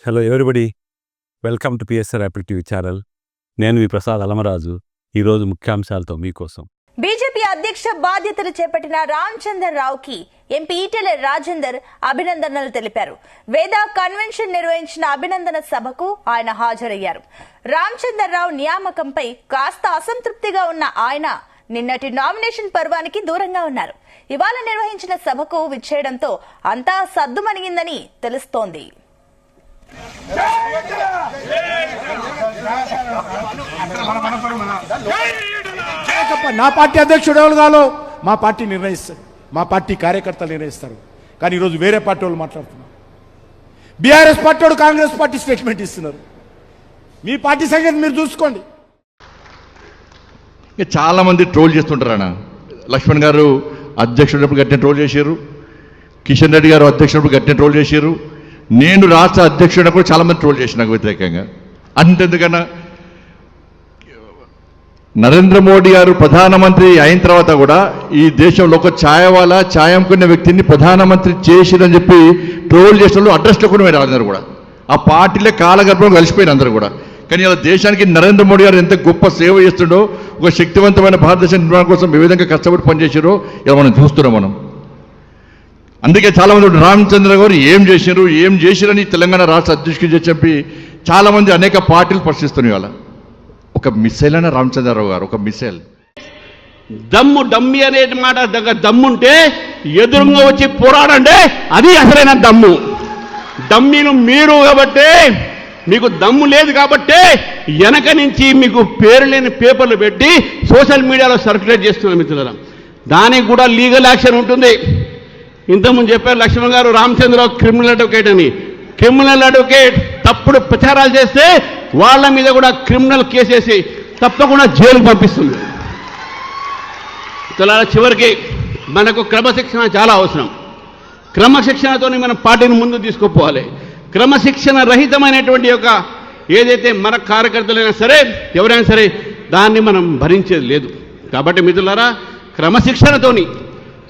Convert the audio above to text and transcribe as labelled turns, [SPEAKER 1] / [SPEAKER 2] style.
[SPEAKER 1] Hello everybody welcome to PSR Apple TV channel నేను మీ ప్రసాద్ అలమరాజు. ఈరోజు ముఖ్యాంశాలతో మీకోసం.
[SPEAKER 2] బీజేపీ అధ్యక్ష బాధ్యతలు చేపట్టిన రామచందర్ రావుకి ఎంపీ ఈటెల రాజేందర్ అభినందనలు తెలిపారు. వేద కన్వెన్షన్ నిర్వహించిన అభినందన సభకు ఆయన హాజరయ్యారు. రామచందర్ రావు నియామకంపై కాస్త అసంతృప్తిగా ఉన్న ఆయన నిన్నటి నామినేషన్ పర్వానికి దూరంగా ఉన్నారు. ఇవాళ నిర్వహించిన సభకు విచ్చేయడంతో అంతా సద్దుమణిగిందని తెలుస్తోంది.
[SPEAKER 3] నా పార్టీ అధ్యక్షుడు ఎవరు కాలో మా పార్టీ నిర్ణయిస్తారు. మా పార్టీ కార్యకర్తలు నిర్ణయిస్తారు. కానీ ఈరోజు వేరే పార్టీ వాళ్ళు మాట్లాడుతున్నారు. బీఆర్ఎస్ పార్టీ వాడు కాంగ్రెస్ పార్టీ స్టేట్మెంట్ ఇస్తున్నారు. మీ పార్టీ సంగతి మీరు చూసుకోండి.
[SPEAKER 4] చాలా మంది ట్రోల్ చేస్తుంటారు అన్న. లక్ష్మణ్ గారు అధ్యక్షుడు గట్టిన ట్రోల్ చేశారు. కిషన్ రెడ్డి గారు అధ్యక్షుడప్పుడు గట్టిన ట్రోల్ చేశారు. నేను రాష్ట్ర అధ్యక్షుడప్పుడు చాలామంది ట్రోల్ చేసిన నాకు వ్యతిరేకంగా. అంతెందుకన్నా? నరేంద్ర మోడీ గారు ప్రధానమంత్రి అయిన తర్వాత కూడా ఈ దేశంలో ఒక ఛాయవాల ఛాయ అమ్ముకునే వ్యక్తిని ప్రధానమంత్రి చేసిరని చెప్పి ట్రోల్ చేసిన వాళ్ళు అడ్రస్లో కూడా మీరు అందరూ కూడా. ఆ పార్టీలే కాలగర్భం కలిసిపోయిన అందరూ కూడా. కానీ ఇలా దేశానికి నరేంద్ర మోడీ గారు ఎంత గొప్ప సేవ చేస్తుండో ఒక శక్తివంతమైన భారతదేశ నిర్మాణం కోసం ఏ విధంగా కష్టపడి పనిచేసారో ఇలా మనం చూస్తున్నాం మనం. అందుకే చాలామంది రామచంద్ర గారు ఏం చేశారు ఏం చేశారని తెలంగాణ రాష్ట్ర అధ్యక్షుడు చెప్పి చాలామంది అనేక పార్టీలు ప్రశ్నిస్తున్నాయి వాళ్ళ ఒక మిసైల్ అయిన రామచంద్రరావు గారు ఒక మిసైల్.
[SPEAKER 5] దమ్ము డమ్మి అనే మాట దగ్గర దమ్ముంటే ఎదురుగా వచ్చి పోరాడంటే అది అసలైన దమ్ము. డమ్మిను మీరు కాబట్టి మీకు దమ్ము లేదు కాబట్టి వెనక నుంచి మీకు పేరు లేని పేపర్లు పెట్టి సోషల్ మీడియాలో సర్క్యులేట్ చేస్తున్నారు మిత్రులారా. దానికి కూడా లీగల్ యాక్షన్ ఉంటుంది. ఇంతకుముందు చెప్పారు లక్ష్మణ్ గారు రామచంద్రరావు క్రిమినల్ అడ్వకేట్ అని. క్రిమినల్ అడ్వకేట్ తప్పుడు ప్రచారాలు చేస్తే వాళ్ళ మీద కూడా క్రిమినల్ కేసేసి తప్పకుండా జైలుకు పంపిస్తుంది. తెలాల చివరికి మనకు క్రమశిక్షణ చాలా అవసరం. క్రమశిక్షణతోనే మనం పార్టీని ముందు తీసుకుపోవాలి. క్రమశిక్షణ రహితమైనటువంటి యొక్క ఏదైతే మన కార్యకర్తలైనా సరే ఎవరైనా సరే దాన్ని మనం భరించేది లేదు. కాబట్టి మిత్రులారా క్రమశిక్షణతోని